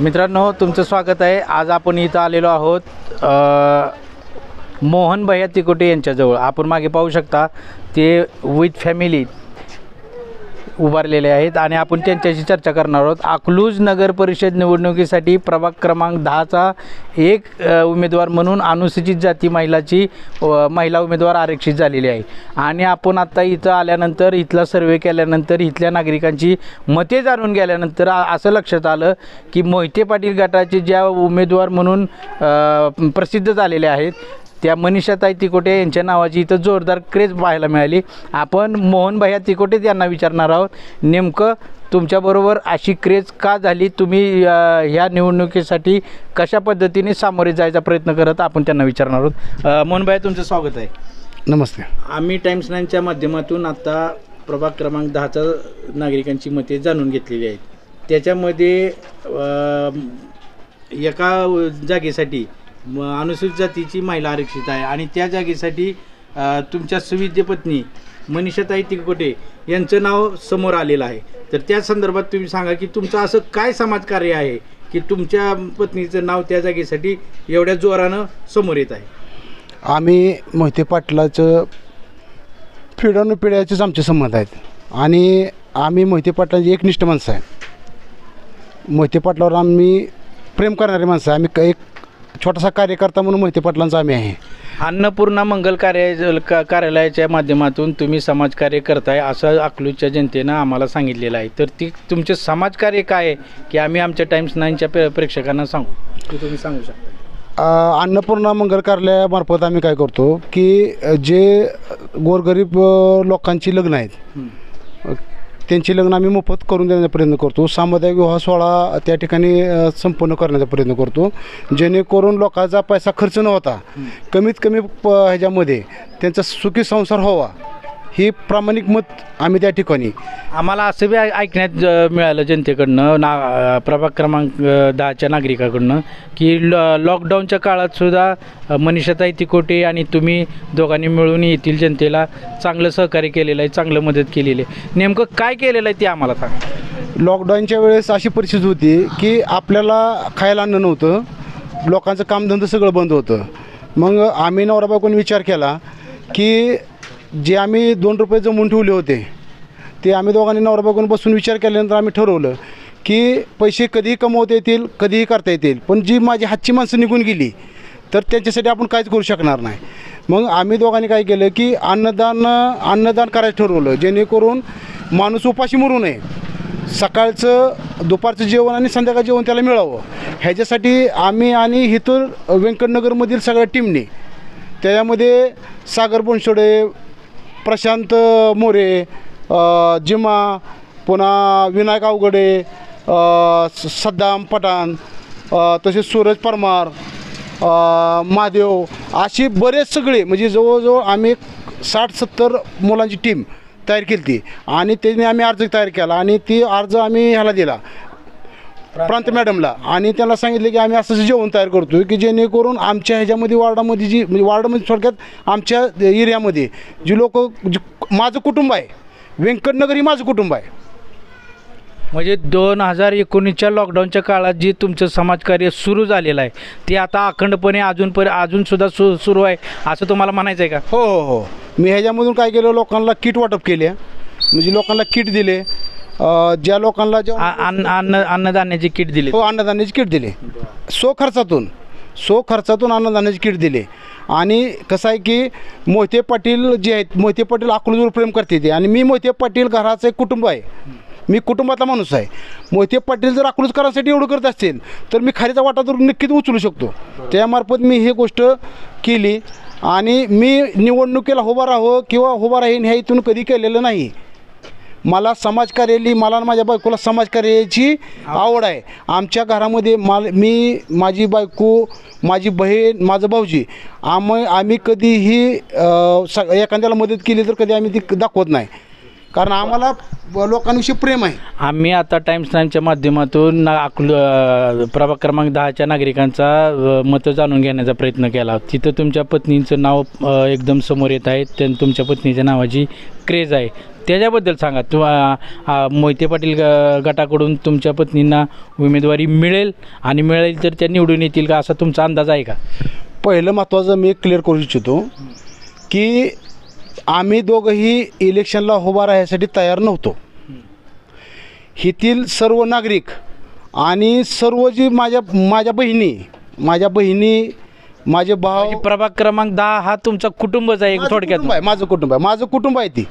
मित्रांनो तुमचं स्वागत आहे. आज आपण इथं आलेलो आहोत मोहन भैया तिकोटे यांच्याजवळ. आपण मागे पाहू शकता ते विथ फॅमिली उभारलेले आहेत आणि आपण त्यांच्याशी चर्चा करणार आहोत. अकलूज नगर परिषद निवडणुकीसाठी प्रभाग क्रमांक दहाचा एक उमेदवार म्हणून अनुसूचित जाती महिलाची महिला उमेदवार आरक्षित झालेली आहे. आणि आपण आत्ता इथं आल्यानंतर इथला सर्वे केल्यानंतर इथल्या नागरिकांची मते जाणून गेल्यानंतर असं लक्षात आलं की मोहिते पाटील गटाचे ज्या उमेदवार म्हणून प्रसिद्ध झालेले आहेत त्या मनीषाताई तिकोटे यांच्या नावाची इथं जोरदार क्रेज पाहायला मिळाली. आपण मोहन भैया तिकोटे यांना विचारणार आहोत नेमकं तुमच्याबरोबर अशी क्रेज का झाली? तुम्ही ह्या निवडणुकीसाठी कशा पद्धतीने सामोरे जायचा प्रयत्न करत आपण त्यांना विचारणार आहोत. अ, मोहन भैया तुमचं स्वागत आहे. नमस्ते. आम्ही टाइम्स नाईनच्या माध्यमातून आता प्रभाग क्रमांक दहाचा नागरिकांची मते जाणून घेतलेली आहेत. त्याच्यामध्ये एका जागेसाठी अनुसूचित जातीची महिला आरक्षित आहे. आणि त्या जागेसाठी तुमच्या सुविद्य पत्नी मनीषाताई तिकोटे यांचं नाव समोर आलेलं आहे. तर त्या संदर्भात तुम्ही सांगा की तुमचं असं काय समाजकार्य आहे की तुमच्या पत्नीचं नाव त्या जागेसाठी एवढ्या जोरानं समोर येत आहे? आम्ही मोहिते पाटलाचं पिढ्यानुपिढ्याचेच आमचे संबंध आहेत. आणि आम्ही मोहिते पाटलांची एकनिष्ठ माणसं आहे. मोहिते पाटलावर आम्ही प्रेम करणारे माणसं आहे. आम्ही एक छोटासा कार्यकर्ता म्हणून मोहिते पाटलांचा आम्ही आहे. अन्नपूर्णा मंगल कार्य का- कार्यालयाच्या माध्यमातून तुम्ही समाजकार्य करताय असं अकलूजच्या जनतेनं आम्हाला सांगितलेलं आहे. तर ती तुमचे समाजकार्य काय आहे की आम्ही आमच्या टाइम्स नाईनच्या प्रे- प्रेक्षकांना सांगू? ते तुम्ही सांगू शकता? अ, अन्नपूर्णा मंगल कार्यालयामार्फत आम्ही काय करतो की अ, जे गोरगरीब अ, लोकांची लग्न आहेत. त्यांची लग्न आम्ही मोफत करून देण्याचा प्रयत्न करतो. सामुदायिक विवाह सोहळा त्या ठिकाणी संपन्न करण्याचा प्रयत्न करतो. जेणेकरून लोकांचा पैसा खर्च न होता कमीत कमी प ह्याच्यामध्ये त्यांचा सुखी संसार व्हावा. ही प्रामाणिक मत आम्ही त्या ठिकाणी आम्हाला असं बी ऐ- ऐकण्यात अ, मिळालं जनतेकडनं ना प्रभाग क्रमांक अ, दहाच्या नागरिकाकडनं की ल लॉकडाऊनच्या काळात सुद्धा अ, मनीषाताई तिकोटे आणि तुम्ही दोघांनी मिळून येथील जनतेला चांगलं सहकार्य केलेलं आहे चांगलं मदत केलेली आहे. नेमकं काय केलेलं आहे ते आम्हाला सांगा. लॉकडाऊनच्या वेळेस अशी परिस्थिती होती की आपल्याला खायला अन्न नव्हतं लोकांचं कामधंदं सगळं बंद होतं. मग आम्ही नवरा बायकोने विचार केला की जे आम्ही दोन रुपये जमून ठेवले होते ते आम्ही दोघांनी नवरा बघून बसून विचार केल्यानंतर आम्ही ठरवलं की पैसे कधीही कमवता येतील कधीही करता येतील. पण जी माझी हातची माणसं निघून गेली तर त्यांच्यासाठी आपण काहीच करू शकणार नाही. मग आम्ही दोघांनी काय केलं की अन्नदान अन्नदान करायचं ठरवलं जेणेकरून माणूस उपाशी मरू नये. सकाळचं दुपारचं जेवण आणि संध्याकाळ जेवण त्याला मिळावं. ह्याच्यासाठी आम्ही आणि इथून व्यंकटनगरमधील सगळ्या टीमने त्याच्यामध्ये सागर बोनसोडे प्रशांत मोरे जिमा पुन्हा विनायक अवगडे स- सद्दाम पठाण तसेच सूरज परमार महादेव अशी बरेच सगळे म्हणजे जवळजवळ आम्ही साठ सत्तर मुलांची टीम तयार केली ती आणि त्याने आम्ही अर्ज तयार केला आणि ती अर्ज आम्ही ह्याला दिला. प्रांत मॅडमला. आणि त्याला सांगितलं की आम्ही असं असं जेवण तयार करतो की जेणेकरून आमच्या ह्याच्यामध्ये वार्डामध्ये जी म्हणजे वार्डामध्ये थोडक्यात आमच्या एरियामध्ये जी लोक माझं कुटुंब आहे व्यंकटनगर ही माझं कुटुंब आहे. म्हणजे दोन हजार एकोणीसच्या लॉकडाऊनच्या काळात जे तुमचं समाजकार्य सुरू झालेलं आहे ते आता अखंडपणे अजूनपर्यंत अजूनसुद्धा सु सुरू आहे असं तुम्हाला म्हणायचं आहे का? हो हो हो. मी ह्याच्यामधून काय केलं लोकांना किट वाटप केले. म्हणजे लोकांना किट दिले. अं, ज्या लोकांना आ- अन्न अन्न अन्नधान्याची किट दिली. हो अन्नधान्याची किट दिले. सो खर्चातून. सो खर्चातून अन्नधान्याची किट दिले. आणि कसं आहे की मोहिते पाटील जे आहेत मोहिते पाटील अकलूजवर प्रेम करते ते. आणि मी मोहिते पाटील घराचं एक कुटुंब आहे. मी कुटुंबातला माणूस आहे. मोहिते पाटील जर अकलूजकरांसाठी एवढं करत असतील तर मी खारीचा वाटा तर नक्कीच उचलू शकतो. त्यामार्फत मी ही गोष्ट केली. आणि मी निवडणुकीला उभा राहावं किंवा उभा राहीन ह्या इथून कधी केलेलं नाही. मला समाजकार्याली मला आणि माझ्या बायकोला समाजकार्याची आवड आहे. आमच्या घरामध्ये माल मी माझी बायको माझी बहीण माझं भाऊजी आम्ही आम्ही कधीही स एखाद्याला मदत केली तर कधी आम्ही ती दाखवत नाही. कारण आम्हाला लोकांविषयी प्रेम आहे. आम्ही आता टाइम्स नाईनच्या माध्यमातून ना अकलू प्रभाग क्रमांक दहाच्या नागरिकांचा मतं जाणून घेण्याचा प्रयत्न केला. तिथं तुमच्या पत्नीचं नाव एकदम समोर येत आहे. त्या तुमच्या पत्नीच्या नावाची क्रेज आहे. त्याच्याबद्दल सांगा. तु आ, आ, मोहिते पाटील ग गटाकडून तुमच्या पत्नींना उमेदवारी मिळेल आणि मिळेल तर त्या निवडून येतील का? असा तुमचा अंदाज आहे का? पहिलं महत्त्वाचं मी क्लिअर करू इच्छितो की आम्ही दोघंही इलेक्शनला उभा राहण्यासाठी तयार नव्हतो. येथील सर्व नागरिक आणि सर्व जी माझ्या माझ्या बहिणी माझ्या बहिणी माझे भाव म्हणजे प्रभाग क्रमांक दहा हा तुमचा कुटुंबच आहे थोडक्यात. माझं कुटुंब आहे माझं कुटुंब आहे ती.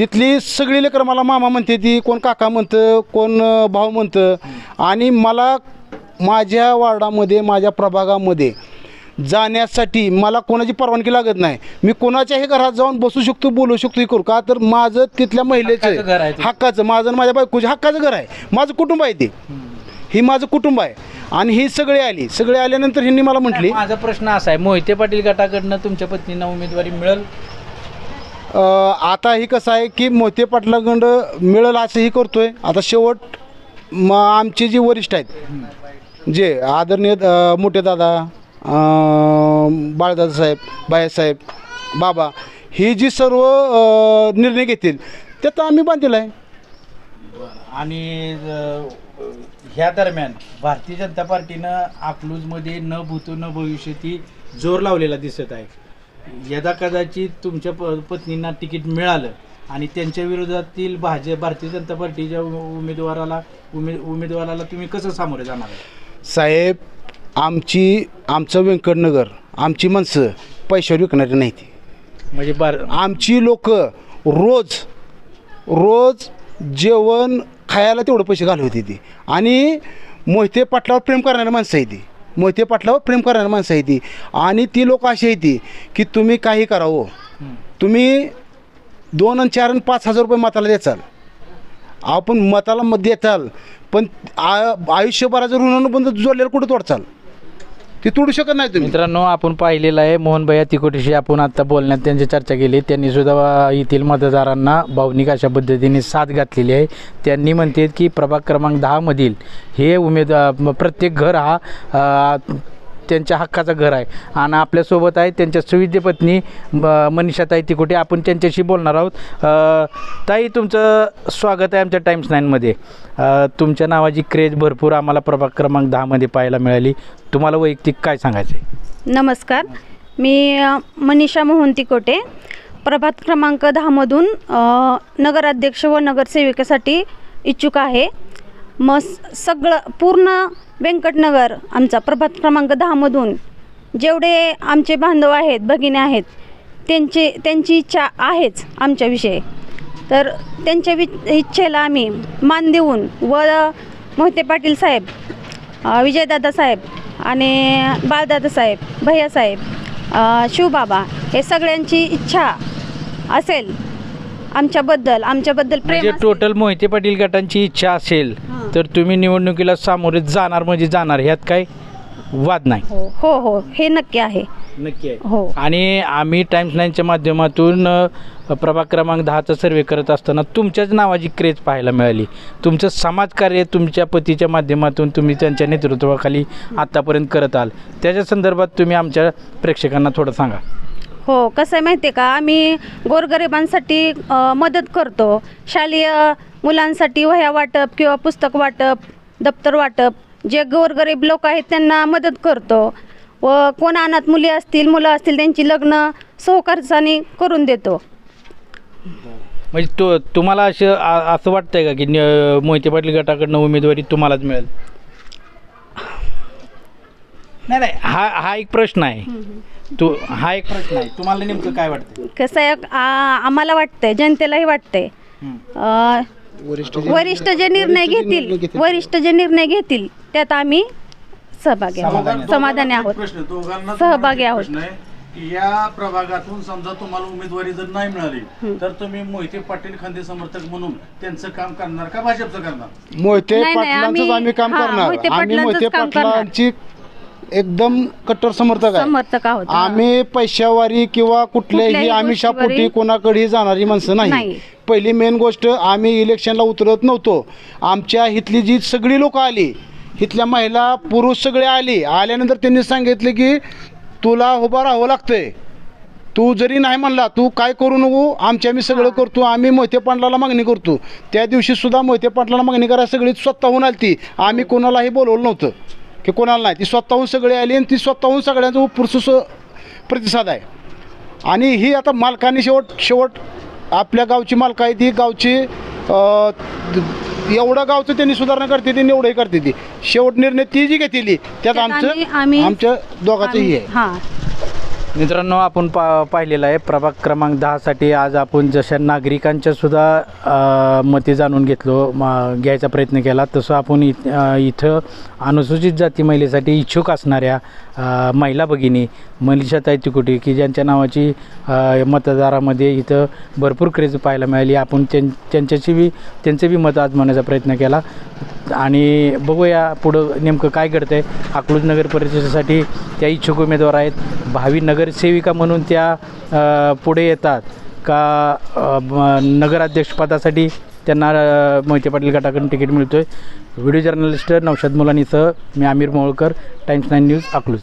तिथली सगळी लेकरं मला मामा म्हणते ती कोण काका म्हणतं कोण भाऊ म्हणतं. आणि मला माझ्या वार्डामध्ये माझ्या प्रभागामध्ये जाण्यासाठी मला कोणाची परवानगी लागत नाही. मी कोणाच्याही घरात जाऊन बसू शकतो बोलू शकतो हे करू का? तर माझं तिथल्या घर आहे महिलेचं ते. हक्काचं. माझं आणि माझ्या बायकोचं हक्काचं घर आहे. माझं कुटुंब आहे ते. ही माझं कुटुंब आहे. आणि ही सगळी आली. सगळे आल्यानंतर ह्यांनी मला म्हटली माझा प्रश्न असा आहे मोहिते पाटील गटाकडनं तुमच्या पत्नींना उमेदवारी मिळेल? आता ही कसं आहे की मोहिते पाटलागंड मिळेल असंही करतोय. आता शेवट म आमचे जे वरिष्ठ आहेत जे आदरणीय मोठे दादा बाळदादा साहेब बायासाहेब बाबा ही जी सर्व निर्णय घेतील त्यात आम्ही बांधलेला आहे. आणि ह्या दरम्यान भारतीय जनता पार्टीनं अकलूजमध्ये न भूतो न भविष्य ती जोर लावलेला दिसत आहे. यदा कदाचित तुमच्या प पत्नींना तिकीट मिळालं आणि त्यांच्या विरोधातील भाजप भारतीय जनता पार्टीच्या उ- उमेदवाराला उमे उमेदवाराला तुम्ही कसं सामोरे जाणार आहे? साहेब आमची आमचं व्यंकटनगर आमची माणसं पैशावर विकणारी नाही ती. म्हणजे बार आमची लोक रोज रोज जेवण खायला तेवढं पैसे घालवते ती. आणि मोहिते पाटलावर प्रेम करणारी माणसं आहे ती. मोहिते पाटलावर प्रेम करणारी माणसं आहे ती. आणि ती लोक अशी आहे ती की तुम्ही काही करावं तुम्ही दोन आणि चार आणि पाच हजार रुपये मताला द्याचाल आपण मताला मत देताल पण आ- आयुष्यभराचं ऋणानुबंध जोडलेलं कुठं तोडचाल ते तोडू शकत नाही तुम्ही. मित्रांनो आपण पाहिलेलं आहे मोहनभैया तिकोटीशी आपण आता बोलण्यात त्यांची चर्चा केली. त्यांनी सुद्धा येथील मतदारांना भावनिक अशा पद्धतीने साथ घातलेली आहे. त्यांनी म्हणते की प्रभाग क्रमांक दहामधील हे उमेद प्रत्येक घर हा त्यांच्या हक्काचं घर आहे. आणि आपल्यासोबत आहे त्यांच्या सुविद्य पत्नी ब- मनीषाताई तिकोटे. आपण त्यांच्याशी बोलणार आहोत. ताई तुमचं स्वागत आहे आमच्या टाईम्स नाईनमध्ये तुमच्या नावाची क्रेज भरपूर आम्हाला प्रभाग क्रमांक दहामध्ये पाहायला मिळाली. तुम्हाला वैयक्तिक काय सांगायचं आहे नमस्कार. मी मनीषा मोहन तिकोटे. प्रभात क्रमांक दहामधून नगराध्यक्ष व नगरसेविकेसाठी इच्छुक आहे. मग सगळं पूर्ण व्यंकटनगर आमचा प्रभात क्रमांक दहामधून जेवढे आमचे बांधव आहेत भगिनी आहेत त्यांचे त्यांची इच्छा आहेच आमच्याविषयी तर त्यांच्या वि इच्छेला आम्ही मान देऊन व मोहिते पाटील साहेब विजयदादा साहेब आणि बाळदादा साहेब भैया साहेब शिवबाबा हे सगळ्यांची इच्छा असेल आमच्याबद्दल आमच्याबद्दल प्रेम म्हणजे असेल. टोटल मोहिते पाटील गटांची इच्छा असेल हां. तर तुम्ही निवडणुकीला सामोरे जाणार म्हणजे जाणार ह्यात काय वाद नाही. हो हो हो हे नक्की आहे. नक्की आहे. हो. आणि आम्ही टाइम्स नाईनच्या माध्यमातून अ, प्रभाग क्रमांक दहाचा सर्वे करत असताना तुमच्याच नावाची क्रेज पाहायला मिळाली. तुमचं समाजकार्य तुमच्या पतीच्या माध्यमातून तुम्ही त्यांच्या नेतृत्वाखाली आत्तापर्यंत करत आल. त्याच्या संदर्भात तुम्ही आमच्या प्रेक्षकांना थोडं सांगा. हो कसं आहे माहिती आहे का? आम्ही गोरगरिबांसाठी अ, मदत करतो. शालेय मुलांसाठी वह्या वाटप किंवा पुस्तक वाटप दप्तर वाटप जे गोरगरीब लोक आहेत त्यांना मदत करतो. व कोण अनाथ मुली असतील मुलं असतील त्यांची लग्न सहखर्चाने करून देतो. म्हणजे तो तुम्हाला असं आ- असं वाटतंय का की न- मोहिते पाटील गटाकडनं उमेदवारी तुम्हालाच मिळेल? नाही नाही हा हा एक प्रश्न आहे. तू हा एक प्रश्न आहे. तुम्हाला नेमकं काय वाटतं कसं आहे आ- आम्हाला वाटतंय जनतेलाही वाटतंय. अ, वरिष्ठ जे निर्णय घेतील वरिष्ठ जे निर्णय घेतील त्यात आम्ही सहभागी आहोत. समाधानी आहोत. प्रश्न दोघांना सहभागी आहोत. प्रश्न आहे की या प्रभागातून समजा तुम्हाला उमेदवारी जर नाही मिळाली तर तुम्ही मोहिते पाटील खांदे समर्थक म्हणून त्यांचं काम करणार का भाजपचं करणार? मोहिते नाही, नाही, पाटलांचंच आम्ही- आम्ही काम हा, करणार. मोहिते आम्ही पाटलांचंच मोहिते काम करणार. पाटलांची एकदम कट्टर समर्थक आहे. समर्थक आहोत आम्ही पैशावारी किंवा कुठल्याही कुठल्याही आमिषापोटी कोणाकडेही जाणारी माणसं नाही. नाही. पहिली मेन गोष्ट आम्ही इलेक्शनला उतरत नव्हतो. आमच्या इथली जी सगळी लोक आली इथल्या महिला पुरुष सगळे आली आल्यानंतर त्यांनी सांगितले की तुला उभा राहावं लागतंय. तू जरी नाही म्हणला तू काय करू नको? आमचे आम्ही सगळं करतो आम्ही मोहिते पाटलाला मागणी करतो. त्या दिवशी सुद्धा मोहिते पाटलाला मागणी करायला सगळी स्वतःहून आली ती आम्ही कोणालाही बोलवलं नव्हतं. की कोणाला नाही. ती स्वतःहून सगळे आली आणि ती स्वतःहून सगळ्यांचा उत्पुरुष प्रतिसाद आहे. आणि ही आता मालकांनी शेवट शेवट आपल्या गावची मालक आहे ती. गावची एवढं गावचं त्यांनी सुधारणा करते ती एवढंही करते ती. शेवट निर्णय ती जी घेतली त्यात आमचं आमच्या दोघांचंही आहे. हां. मित्रांनो आपण पा पाहिलेलं आहे प्रभाग क्रमांक दहासाठी आज आपण जशा नागरिकांच्या सुद्धा मते जाणून घेतलो घ्यायचा प्रयत्न केला तसं आपण इ इथं अनुसूचित जाती महिलेसाठी इच्छुक असणाऱ्या महिला भगिनी मनीषाताई तिकुटे की ज्यांच्या नावाची मतदारामध्ये इथं भरपूर क्रेज पाहायला मिळाली. आपण त्यां त्यांच्याशी बी त्यांचे बी मत आजमावण्याचा प्रयत्न केला. आणि बघूया पुढं नेमकं काय घडतं आहे अकलूज नगर परिषदेसाठी त्या इच्छुक उमेदवार आहेत. भावी नगरसेविका म्हणून त्या पुढे येतात का नगराध्यक्षपदासाठी त्यांना मोहिते पाटील गटाकडून तिकीट मिळतो आहे व्हिडिओ जर्नलिस्ट नौशाद मुलानीसह मी Aamir Molkar Times Nine News Akluj.